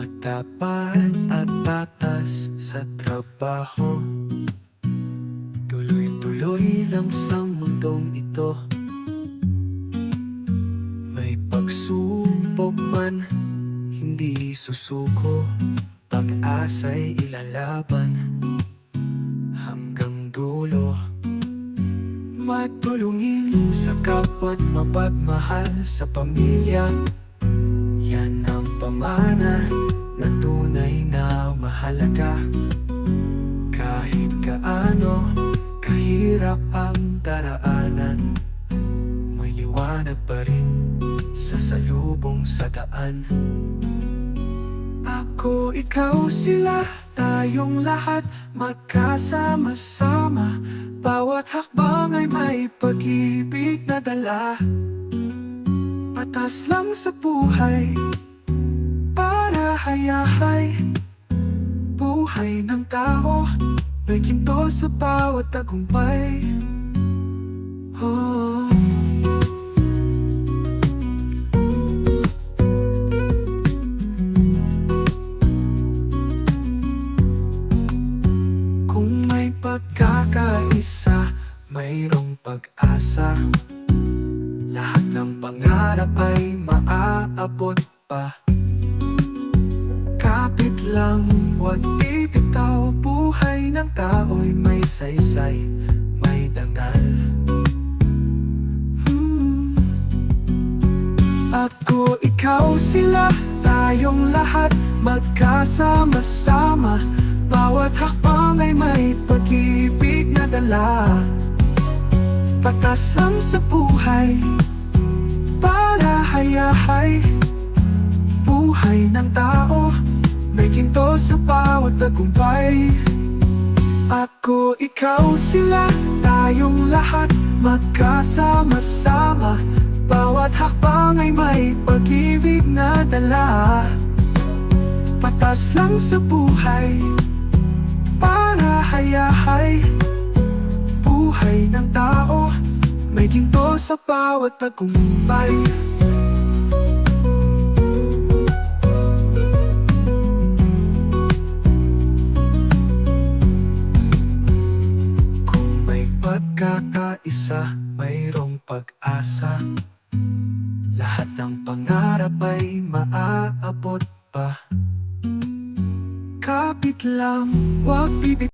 Matapat at tatas sa trabaho. Tuloy-tuloy lang sa mundong ito. May pagsubok man, hindi susuko. Pag-asa'y ilalaban hanggang dulo. Matulungin sa kapwa't mapagmahal sa pamilya. Mahalaga Kahit kaano kahirap ang daraanan May liwanag pa rin sa salubong sa daan. Ako, ikaw, sila, tayong lahat Magkasama-sama. Bawat hakbang ay may pag-ibig na dala. Patas lang sa buhay Para hayahay Buhay ng tao May ginto sa bawat tagumpay. Oh. Kung may pagkakaisa, mayroong pag-asa. Lahat ng pangarap ay maaabot pa. Kapit lang, huwag Buhay ng tao'y may saysay, may dangal. Hmm. Ako, ikaw, sila, tayong lahat Magkasama-sama. Bawat hakbang ay may pag-ibig na dala. Patas lang sa buhay Para hayahay. Buhay ng tao May ginto sa bawat tagumpay ikaw, sila Tayong lahat Magkasama-sama. Bawat hakbang ay may pag-ibig na dala. Patas lang sa buhay Para hayahay. Buhay ng tao May ginto sa bawat tagumpay pagkakaisa, mayroong pag-asa. Lahat ng pangarap ay maaabot pa. Kapit lang, huwag bibit